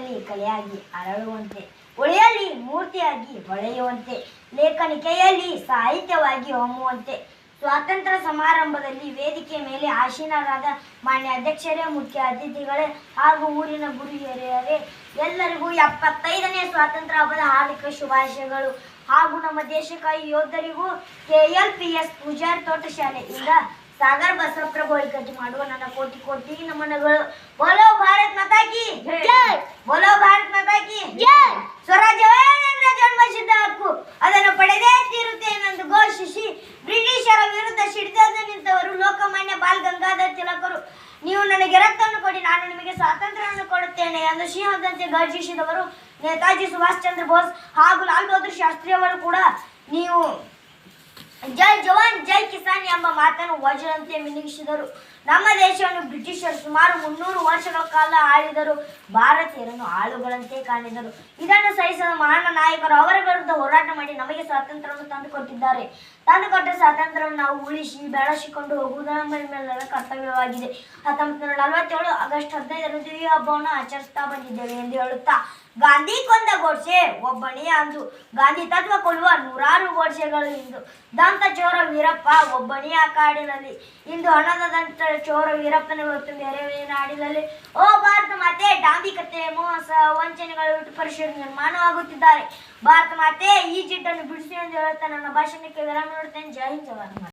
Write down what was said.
ಮನಸ್ಸಲ್ಲಿ ಕಲೆಯಾಗಿ ಅರಳುವಂತೆ ಒಳೆಯಲ್ಲಿ ಮೂರ್ತಿಯಾಗಿ ಹೊಳೆಯುವಂತೆ ಲೇಖನಿಕೆಯಲ್ಲಿ ಸಾಹಿತ್ಯವಾಗಿ ಹೊಮ್ಮುವಂತೆ, ಸ್ವಾತಂತ್ರ್ಯ ಸಮಾರಂಭದಲ್ಲಿ ವೇದಿಕೆ ಮೇಲೆ ಆಶೀನರಾದ ಮಾನ್ಯ ಅಧ್ಯಕ್ಷರೇ, ಮುಖ್ಯ ಅತಿಥಿಗಳೇ ಹಾಗೂ ಊರಿನ ಗುರುಹಿರಿಯರೇ ಎಲ್ಲರಿಗೂ ಎಪ್ಪತ್ತೈದನೇ ಸ್ವಾತಂತ್ರ್ಯ ಹಬ್ಬದ ಹಾರ್ದಿಕ ಶುಭಾಶಯಗಳು. ಹಾಗೂ ನಮ್ಮ ದೇಶಕ್ಕಾಗಿ ಯೋಧರಿಗೂ K L P S Pujar ತೋಟ ಶಾಲೆಯಿಂದ ಸಾಗರ್ ಬಸವಪ್ರಭು ಒಳಿಕಟ್ಟು ಮಾಡುವ ನನ್ನ ಕೋಟಿ ಕೋಟಿ ನಮನಗಳು. ಸ್ವರಾಜ್ಯವೇ ನನ್ನ ಜನ್ಮಸಿದ್ಧ ಹಕ್ಕು ಅದನ್ನು ಪಡೆದೇ ತೀರುತ್ತೇನೆಂದು ಘೋಷಿಸಿ ಬ್ರಿಟಿಷರ ವಿರುದ್ಧ ಸಿಡಿದದ್ದು ನಿಂತವರು ಲೋಕಮಾನ್ಯ ಬಾಲ್ ಗಂಗಾಧರ್ ತಿಲಕರು. ನೀವು ನನಗೆ ರಕ್ತವನ್ನು ಕೊಡಿ, ನಾನು ನಿಮಗೆ ಸ್ವಾತಂತ್ರ್ಯವನ್ನು ಕೊಡುತ್ತೇನೆ ಎಂದು ಸಿಂಹದಂತೆ ಗರ್ಜಿಸಿದವರು ನೇತಾಜಿ ಸುಭಾಷ್ ಚಂದ್ರ ಬೋಸ್ ಹಾಗೂ ಲಾಲ್ ಬಹದ್ದೂರ್ ಶಾಸ್ತ್ರಿ ಅವರು ಕೂಡ. ನೀವು ಜೈ ಜವಾನ್, ಜೈ ಕಿಸಾನ್ ಎಂಬ ಮಾತನ್ನು ವಜ್ರಂತೆ ಮಿನುಗಿಸಿದರು. ನಮ್ಮ ದೇಶವನ್ನು ಬ್ರಿಟಿಷರು ಸುಮಾರು ಮುನ್ನೂರು ವರ್ಷಗಳ ಕಾಲ ಆಳಿದರು. ಭಾರತೀಯರನ್ನು ಆಳುಗಳಂತೆ ಕಾಣಿದರು. ಇದನ್ನು ಸಹಿಸದ ಮಹಾನ್ ನಾಯಕರು ಅವರ ವಿರುದ್ಧ ಹೋರಾಟ ಮಾಡಿ ನಮಗೆ ಸ್ವಾತಂತ್ರ್ಯವನ್ನು ತಂದುಕೊಟ್ಟಿದ್ದಾರೆ. ತಂದುಕೊಟ್ಟ ಸ್ವಾತಂತ್ರ್ಯವನ್ನು ನಾವು ಉಳಿಸಿ ಬೆಳೆಸಿಕೊಂಡು ಹೋಗುವುದು ನಮ್ಮ ಕರ್ತವ್ಯವಾಗಿದೆ. ಹತ್ತೊಂಬತ್ತು ನೂರ ನಲವತ್ತೇಳು ಆಗಸ್ಟ್ ಹದಿನೈದರಂದು ಈ ಹಬ್ಬವನ್ನು ಆಚರಿಸ್ತಾ ಬಂದಿದ್ದೇವೆ ಎಂದು ಹೇಳುತ್ತಾ, ಗಾಂಧಿ ಕೊಂದ ಗೋಡ್ಸೆ ಒಬ್ಬನೇ ಅಂದು. ಗಾಂಧಿ ತತ್ವ ಕೊಡುವ ನೂರಾರು ಗೋಡ್ಸೆಗಳು ಇಂದು. ದಂತ ಚೋರ ವೀರಪ್ಪ ಒಬ್ಬನೇ ಆ ಕಾಡಿನಲ್ಲಿ. ಇಂದು ಹಣದ ದಂತ ಚೋರ ವೀರಪ್ಪನ ಹೊತ್ತು ಬೇರೆ ನಾಡಿನಲ್ಲಿ. ಓ ಭಾರತ ಮತ್ತೆ ಡಾಂಬಿಕತೆ ಮೋಸ, ವಂಚನೆಗಳು ಪರಿಶೀಲನೆ ನಿರ್ಮಾಣವಾಗುತ್ತಿದ್ದಾರೆ. ಭಾರತ ಮಾತೆ ಈ ಜಿಡ್ಡನ್ನು ಬಿಡಿಸಿ ಎಂದು ಹೇಳುತ್ತಾ ನನ್ನ ಭಾಷಣಕ್ಕೆ ವಿರಾಮ ನೀಡುತ್ತೇನೆ ಜೈ ಹಿಂದ್ ಜವಾನ್